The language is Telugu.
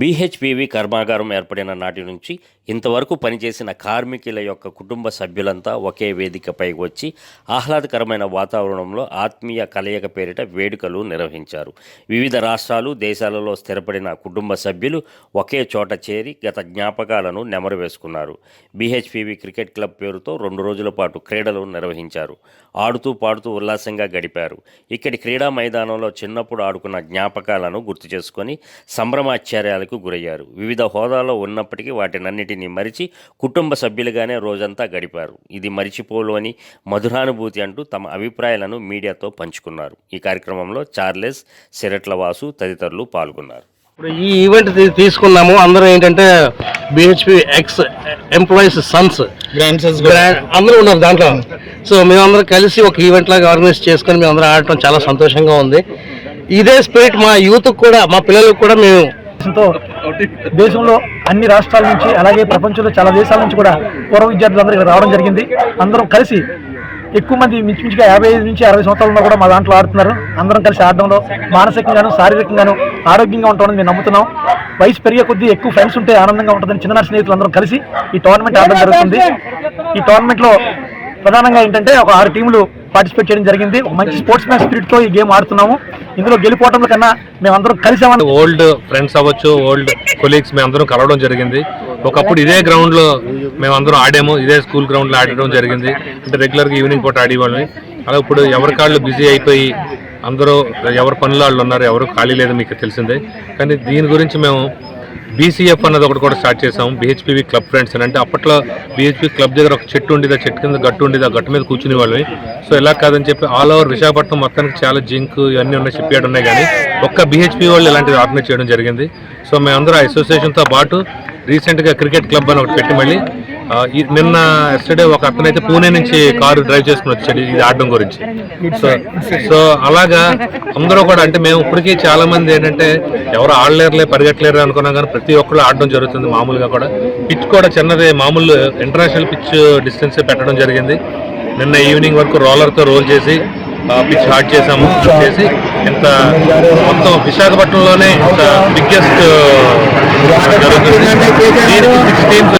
బీహెచ్పివి కర్మాగారం ఏర్పడిన నాటి నుంచి ఇంతవరకు పనిచేసిన కార్మికుల యొక్క కుటుంబ సభ్యులంతా ఒకే వేదికపై వచ్చి ఆహ్లాదకరమైన వాతావరణంలో ఆత్మీయ కలయిక పేరిట వేడుకలు నిర్వహించారు. వివిధ రాష్ట్రాలు దేశాలలో స్థిరపడిన కుటుంబ సభ్యులు ఒకే చోట చేరి గత జ్ఞాపకాలను నెమరు వేసుకున్నారు బీహెచ్పివి క్రికెట్ క్లబ్ పేరుతో రెండు రోజుల పాటు క్రీడలు నిర్వహించారు. ఆడుతూ పాడుతూ ఉల్లాసంగా గడిపారు. ఇక్కడి క్రీడా మైదానంలో చిన్నప్పుడు ఆడుకున్న జ్ఞాపకాలను గుర్తు చేసుకొని సంభ్రమాశ్చర్యాలకు గురయ్యారు. వివిధ హోదాలో ఉన్నప్పటికీ వాటినన్నిటినీ మరిచి కుటుంబ సభ్యులుగానే రోజంతా గడిపారు. ఇది మరిచిపోలోని మధురానుభూతి అంటూ తమ అభిప్రాయాలను మీడియాతో పంచుకున్నారు. ఈ కార్యక్రమంలో చార్లెస్ సిరట్ల వాసు తదితరులు పాల్గొన్నారు. ఇప్పుడు ఈ ఈవెంట్ తీసుకున్నాము. అందరూ ఏంటంటే BHP ex employees sons grandsons అందరూ ఉన్నారు దాంట్లో. సో మేమందరం కలిసి ఒక ఈవెంట్ లాగా ఆర్గనైజ్ చేసుకొని మేమందరం ఆడటం చాలా సంతోషంగా ఉంది. ఇదే స్పిరిట్ మా యూత్ కూడా మా పిల్లలకు కూడా మేము తో దేశంలో అన్ని రాష్ట్రాల నుంచి అలాగే ప్రపంచంలో చాలా దేశాల నుంచి కూడా పూర్వ విద్యార్థులు అందరూ ఇక్కడ రావడం జరిగింది. అందరం కలిసి ఎక్కువ మంది మించుమించుగా యాభై ఐదు నుంచి అరవై సంవత్సరాలు ఉన్నా కూడా మా దాంట్లో ఆడుతున్నారు. అందరం కలిసి ఆడడంలో మానసికంగాను శారీరకంగాను ఆరోగ్యంగా ఉంటామని మేము నమ్ముతున్నాం. వయసు పెరిగే కొద్దీ ఎక్కువ ఫ్రెండ్స్ ఉంటే ఆనందంగా ఉంటుందని చిన్ననాటి స్నేహితులు అందరం కలిసి ఈ టోర్నమెంట్ ఆడడం జరుగుతుంది. ఈ టోర్నమెంట్లో ప్రధానంగా ఏంటంటే ఒక ఆరు టీములు పార్టిసిపేట్ చేయడం జరిగింది. ఒక మంచి స్పోర్ట్స్ మ్యాన్ స్పిరిట్తో ఈ గేమ్ ఆడుతున్నాము. ఇందులో గెలిపోవడం కన్నా మేమందరం కలిసామని ఓల్డ్ ఫ్రెండ్స్ అవ్వచ్చు ఓల్డ్ కొలీగ్స్ మేము అందరం కలవడం జరిగింది. ఒకప్పుడు ఇదే గ్రౌండ్లో మేము ఆడాము. ఇదే స్కూల్ గ్రౌండ్లో ఆడడం జరిగింది. అంటే రెగ్యులర్గా ఈవినింగ్ పూట ఆడేవాళ్ళని. అలా ఇప్పుడు ఎవరి కాళ్ళు బిజీ అయిపోయి అందరూ ఎవరి పనులు వాళ్ళు ఉన్నారు ఎవరు ఖాళీ లేదు మీకు తెలిసిందే. కానీ దీని గురించి మేము బీసీఎఫ్ అన్నది ఒకటి కూడా స్టార్ట్ చేసాము బిహెచ్పివి క్లబ్ ఫ్రెండ్స్ అని అంటే అప్పట్లో బిహెచ్పి క్లబ్ దగ్గర ఒక చెట్టు ఉండేది ఆ చెట్టు కింద గట్టు ఉండేది ఆ గట్టు మీద కూర్చుని వాళ్ళని సో ఇలా కాదని చెప్పి ఆల్ ఓవర్ విశాఖపట్నం మొత్తానికి చాలా జింక్ ఇవన్నీ ఉన్నాయి షిప్ ఉన్నాయి కానీ ఒక్క బీహెచ్పీ వాళ్ళు ఇలాంటిది ఆర్గనైజ్ చేయడం జరిగింది. సో మేమందరూ ఆ అసోసియేషన్తో పాటు రీసెంట్గా క్రికెట్ క్లబ్ అని ఒకటి పెట్టి మళ్ళీ నిన్న ఎస్టర్డే ఒక అతనైతే పూణే నుంచి కారు డ్రైవ్ చేసుకుని వచ్చాడు ఇది ఆడడం గురించి. సో సో అలాగా అందరూ కూడా అంటే మేము ఇప్పటికీ చాలా మంది ఏంటంటే ఎవరు ఆడలేరులే పరిగెట్టలేరు అనుకున్నా కానీ ప్రతి ఒక్కళ్ళు ఆడడం జరుగుతుంది మామూలుగా కూడా. పిచ్ కూడా చిన్నది మామూలు ఇంటర్నేషనల్ పిచ్ డిస్టెన్స్ పెట్టడం జరిగింది. నిన్న ఈవినింగ్ వరకు రోలర్తో రోల్ చేసి పిచ్ హార్ట్ చేసాము చేసి ఇంత మొత్తం విశాఖపట్నంలోనే ఇంత బిగ్గెస్ట్ జరుగుతుంది. దీనికి సిక్స్ టీమ్స్